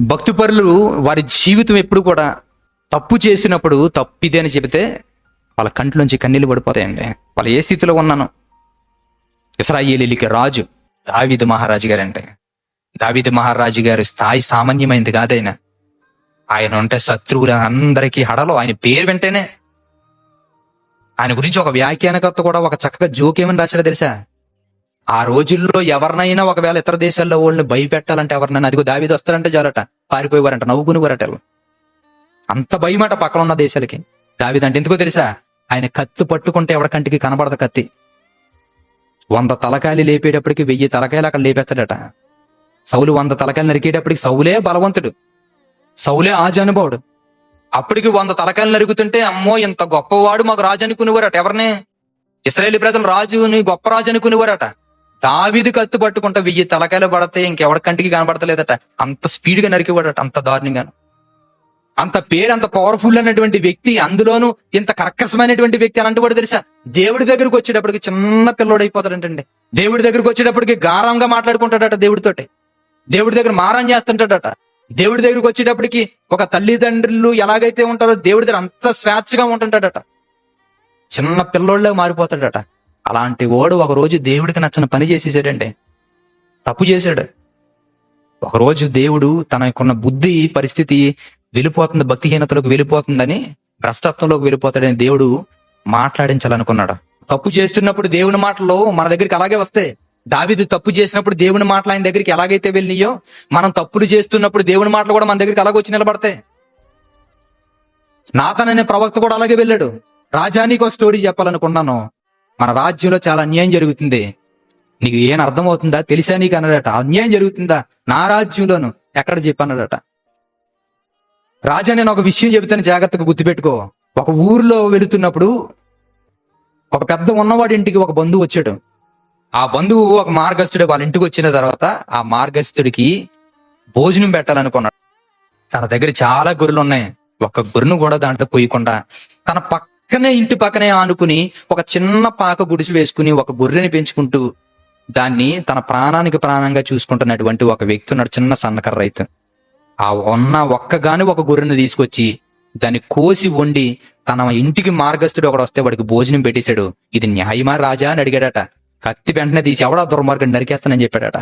భక్తిపరులు వారి జీవితం ఎప్పుడు కూడా తప్పు చేసినప్పుడు తప్పిదే అని చెబితే వాళ్ళ కంట్లోంచి కన్నీళ్ళు పడిపోతాయండి. వాళ్ళు ఏ స్థితిలో ఉన్నాను. ఇస్రాయేలీలకి రాజు దావిద్ మహారాజు గారంటే. దావిద్ మహారాజు గారి స్థాయి సామాన్యమైంది కాదైనా. ఆయన ఉంటే శత్రువులు అందరికీ హడలో ఆయన పేరు వింటేనే ఆయన గురించి ఒక వ్యాఖ్యానకర్త కూడా ఒక చక్కగా జోకేమని రాశాడో తెలుసా? ఆ రోజుల్లో ఎవరినైనా ఒకవేళ ఇతర దేశాల్లో వాళ్ళని భయపెట్టాలంటే ఎవరినైనా అదిగో దావీదు వస్తారంటే చాలట పారిపోయేవారంట నవ్వుకునేవారట వాళ్ళు. అంత భయమాట పక్కన ఉన్న దేశాలకి. దావీదు అంటే ఎందుకో తెలుసా? ఆయన కత్తి పట్టుకుంటే ఎవడ కంటికి కనబడదు కత్తి. వంద తలకాయలు లేపేటప్పటికి వెయ్యి తలకాయలు అక్కడ లేపేస్తాడట. సౌలు వంద తలకాయలు నరికేటప్పటికి సౌలే బలవంతుడు. సౌలే ఆజానుభావుడు అప్పటికి వంద తలకాయలు నరుగుతుంటే అమ్మో ఇంత గొప్పవాడు మాకు రాజు అనుకునేవారట ఎవరిని? ఇస్రాయేలీ ప్రజలు రాజుని గొప్ప రాజు అనుకునేవారట. దావిది కత్తి పట్టుకుంటా వెయ్యి తలకాయలు పడితే ఇంకెవడి కంటికి కనబడతలేదట అంత స్పీడ్గా నరికేవాడట అంత దారుణంగాను. అంత పేరు అంత పవర్ఫుల్ అన్నటువంటి వ్యక్తి అందులోనూ ఇంత కర్కశమైనటువంటి వ్యక్తి అలాంటి వాడు తెలుసా? దేవుడి దగ్గరకు వచ్చేటప్పటికి చిన్న పిల్లోడు అయిపోతాడంటండి. దేవుడి దగ్గరకు వచ్చేటప్పటికి గారంగా మాట్లాడుకుంటాడట దేవుడితోటి. దేవుడి దగ్గర మారం చేస్తుంటాడట. దేవుడి దగ్గరకు వచ్చేటప్పటికి ఒక తల్లిదండ్రులు ఎలాగైతే ఉంటారో దేవుడి దగ్గర అంత స్వేచ్ఛగా ఉంటుంటాడట. చిన్న పిల్లోళ్ళే మారిపోతాడట. అలాంటి వాడు ఒక రోజు దేవుడికి నచ్చిన పని చేసేసాడండి తప్పు చేశాడు. ఒకరోజు దేవుడు తనకున్న బుద్ధి పరిస్థితి వెళ్ళిపోతుంది భక్తిహీనతలోకి వెళ్ళిపోతుందని భ్రష్టత్వంలోకి వెళ్ళిపోతాడని దేవుడు మాట్లాడించాలనుకున్నాడు. తప్పు చేస్తున్నప్పుడు దేవుని మాటలు మన దగ్గరికి అలాగే వస్తాయి దావిదు తప్పు చేసినప్పుడు దేవుని మాటలు ఆయన దగ్గరికి ఎలాగైతే వెళ్ళినాయో మనం తప్పులు చేస్తున్నప్పుడు దేవుని మాటలు కూడా మన దగ్గరికి అలాగ వచ్చి నిలబడతాయి. నాతననే ప్రవక్త కూడా అలాగే వెళ్ళాడు. రాజానికి ఒక స్టోరీ చెప్పాలనుకున్నాను. మన రాజ్యంలో చాలా అన్యాయం జరుగుతుంది. నీకు ఏం అర్థమవుతుందా? తెలిసా నీకు అన్నాడట. అన్యాయం జరుగుతుందా? నా రాజ్యంలోను ఎక్కడ చెప్పన్నాడట. రాజా నేను ఒక విషయం చెబుతాను. జాగ్రత్తగా గుర్తుపెట్టుకో. ఒక ఊర్లో వెళుతున్నప్పుడు ఒక పెద్ద ఉన్నవాడి ఇంటికి ఒక బంధువు వచ్చాడు. ఆ బంధువు ఒక మార్గస్థుడు వాళ్ళ ఇంటికి వచ్చిన తర్వాత ఆ మార్గస్థుడికి భోజనం పెట్టాలనుకున్నాడు. తన దగ్గర చాలా గొర్రెలు ఉన్నాయి ఒక గొర్రెను కూడా దాంట్లో కొయ్యకుండా తన పక్క పక్కనే ఇంటి పక్కనే ఆనుకుని ఒక చిన్న పాక గుడిసి వేసుకుని ఒక గొర్రెని పెంచుకుంటూ దాన్ని తన ప్రాణానికి ప్రాణంగా చూసుకుంటున్నటువంటి ఒక వ్యక్తి ఉన్నాడు చిన్న సన్నకర రైతు. ఆ ఉన్న ఒక్కగాని ఒక గొర్రెను తీసుకొచ్చి దాన్ని కోసి వండి తన ఇంటికి మార్గస్థుడు ఒకడు వస్తే వాడికి భోజనం పెట్టేశాడు. ఇది న్యాయమా రాజా అని అడిగాడట. కత్తి వెంటనే తీసి ఎవడా దుర్మార్గం నరికేస్తానని చెప్పాడట.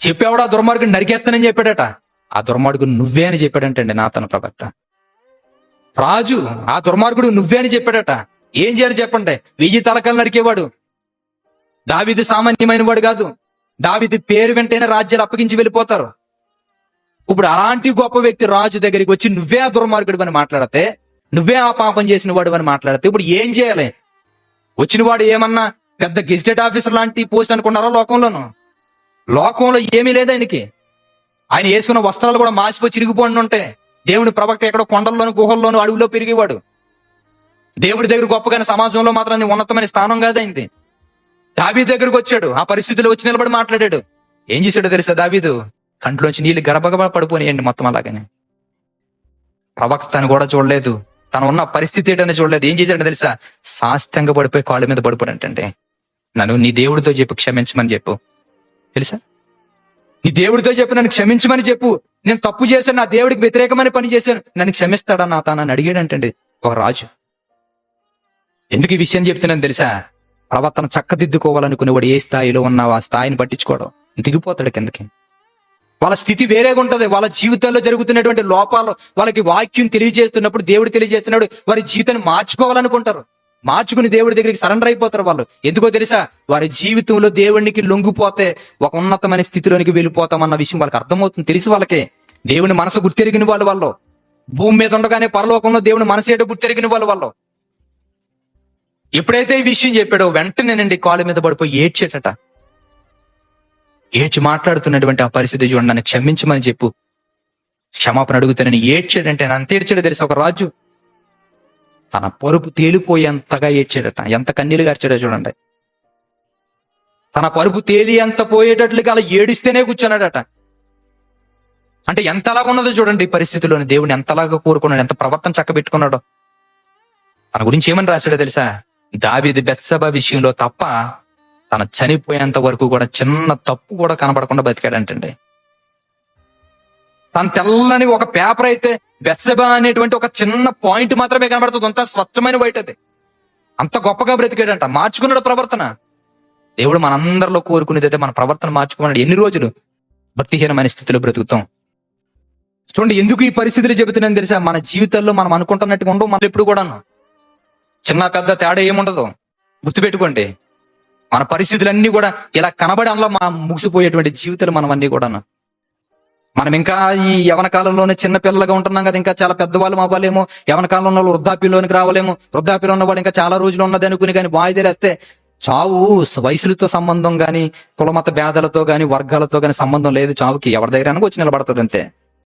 చెప్పేవాడా దుర్మార్గం నరికేస్తానని చెప్పాడట. ఆ దుర్మార్గుడు నువ్వే అని చెప్పాడంటండి నా తన ప్రవక్త. రాజు ఆ దుర్మార్గుడు నువ్వే అని చెప్పాడట. ఏం చేయాలి చెప్పండి? వెయ్యి తలకలు నరికేవాడు. దావిది సామాన్యమైన వాడు కాదు. దావిది పేరు వెంటనే రాజ్యాలు అప్పగించి వెళ్ళిపోతారు. ఇప్పుడు అలాంటి గొప్ప వ్యక్తి రాజు దగ్గరికి వచ్చి నువ్వే ఆ దుర్మార్గుడు అని మాట్లాడితే నువ్వే ఆ పాపం చేసిన వాడు అని మాట్లాడితే ఇప్పుడు ఏం చేయాలి? వచ్చిన వాడు ఏమన్నా పెద్ద గెజిటెడ్ ఆఫీసర్ లాంటి పోస్ట్ అనుకున్నారో లోకంలోను? లోకంలో ఏమీ లేదు ఆయనకి. ఆయన వేసుకున్న వస్త్రాలు కూడా మాసిపోయి చిరిగిపోండి ఉంటాయి దేవుని ప్రవక్త ఎక్కడో కొండల్లోను గుహల్లోను అడవిలో పెరిగేవాడు. దేవుడి దగ్గర గొప్పగానే సమాజంలో మాత్రం ఉన్నతమైన స్థానం కాదైంది. దావీ దగ్గరకు వచ్చాడు. ఆ పరిస్థితిలో వచ్చి నిలబడి మాట్లాడాడు. ఏం చేశాడో తెలుసా దావీదు? కంట్లోంచి నీళ్ళు గడపగబ పడిపోనియండి మొత్తం అలాగనే. ప్రవక్తను కూడా చూడలేదు. తను ఉన్న పరిస్థితి ఏంటని చూడలేదు. ఏం చేశాడో తెలుసా? సాష్టంగా పడిపోయి కాళ్ళ మీద పడిపోడంటే నన్ను నీ దేవుడితో చెప్పు క్షమించమని చెప్పు. తెలుసా? నీ దేవుడితో చెప్పు నన్ను క్షమించమని చెప్పు. నేను తప్పు చేశాను నా దేవుడికి వ్యతిరేకమైన పని చేశాను. నన్ను క్షమిస్తాడా నా తానని అడిగాడంటండి ఒక రాజు. ఎందుకు ఈ విషయం చెప్తున్నాను తెలుసా? ప్రవర్తన చక్కదిద్దుకోవాలనుకునేవాడు ఏ స్థాయిలో ఉన్నావు ఆ స్థాయిని పట్టించుకోవడం దిగిపోతాడు కిందకి. వాళ్ళ స్థితి వేరేగా ఉంటుంది. వాళ్ళ జీవితంలో జరుగుతున్నటువంటి లోపాలు వాళ్ళకి వాక్యం తెలియజేస్తున్నప్పుడు దేవుడు తెలియజేస్తున్నాడు. వారి జీవితాన్ని మార్చుకోవాలనుకుంటారు. మార్చుకుని దేవుడి దగ్గరికి సరెండర్ అయిపోతారు వాళ్ళు. ఎందుకో తెలుసా? వారి జీవితంలో దేవునికి లొంగిపోతే ఒక ఉన్నతమైన స్థితిలోనికి వెళ్ళిపోతామన్న విషయం వాళ్ళకి అర్థమవుతుంది. తెలిసి వాళ్ళకే? దేవుని మనసు గుర్తెరిగిన వాళ్ళు వాళ్ళు. భూమి మీద ఉండగానే పరలోకంలో దేవుని మనసు ఏటో గుర్తెరిగిన వాళ్ళు వాళ్ళు. ఎప్పుడైతే ఈ విషయం చెప్పాడో వెంటనేనండి కాలు మీద పడిపోయి ఏడ్చేటట. ఏడ్చి మాట్లాడుతున్నటువంటి ఆ పరిస్థితి చూడండి నన్ను క్షమించమని చెప్పు. క్షమాపణ అడుగుతానని ఏడ్చాడంటే నన్ను తీర్చాడు తెలుసు? ఒక రాజు తన పరుపు తేలిపోయేంతగా ఏడ్చాడట. ఎంత కన్నీళ్ళు గార్చాడో చూడండి. తన పరుపు తేలి ఎంత పోయేటట్లుగా అలా ఏడిస్తేనే కూర్చున్నాడట. అంటే ఎంతలాగా ఉన్నదో చూడండి ఈ పరిస్థితిలోని దేవుని ఎంతలాగా కోరుకున్నాడు ఎంత ప్రవర్తన చక్కబెట్టుకున్నాడో. తన గురించి ఏమని రాశాడో తెలుసా? దావిది బెత్సభ విషయంలో తప్ప తన చనిపోయేంత వరకు కూడా చిన్న తప్పు కూడా కనపడకుండా బతికాడంటండి. తన తెల్లని ఒక పేపర్ అయితే బెస్సబా అనేటువంటి ఒక చిన్న పాయింట్ మాత్రమే కనబడుతుంది. అంత స్వచ్ఛమైన వైట్ అది. అంత గొప్పగా బ్రతికాడంట. మార్చుకున్నాడు ప్రవర్తన. దేవుడు మనందరిలో కోరుకునేది అయితే మన ప్రవర్తన మార్చుకున్నాడు ఎన్ని రోజులు భక్తిహీనమైన స్థితిలో బ్రతుకుతాం. చూడండి ఎందుకు ఈ పరిస్థితులు చెబుతున్నాను తెలుసా? మన జీవితాల్లో మనం అనుకుంటున్నట్టుగా ఉండవు. మనం ఎప్పుడు కూడాను. చిన్న పెద్ద తేడా ఏముండదు. గుర్తుపెట్టుకోండి. మన పరిస్థితులన్నీ కూడా ఇలా కనబడి అందులో మనం ముగిసిపోయేటువంటి జీవితాలు మనం అన్ని కూడాను. మనం ఇంకా ఈ యవన కాలంలోనే చిన్న పిల్లలుగా ఉంటున్నాం కదా ఇంకా చాలా పెద్దవాళ్ళు అవ్వలేము. యవన కాలంలో వాళ్ళు వృద్ధాప్యంలోనికి రావలేము. వృద్ధాప్యంలో ఉన్నవాడు ఇంకా చాలా రోజులు ఉన్నది అనుకుని కానీ వాయిదేలేస్తే చావు వయసులతో సంబంధం గాని కులమత భేదాలతో కానీ వర్గాలతో కానీ సంబంధం లేదు. చావుకి ఎవరి దగ్గర వచ్చి నిలబడుతుంది అంతే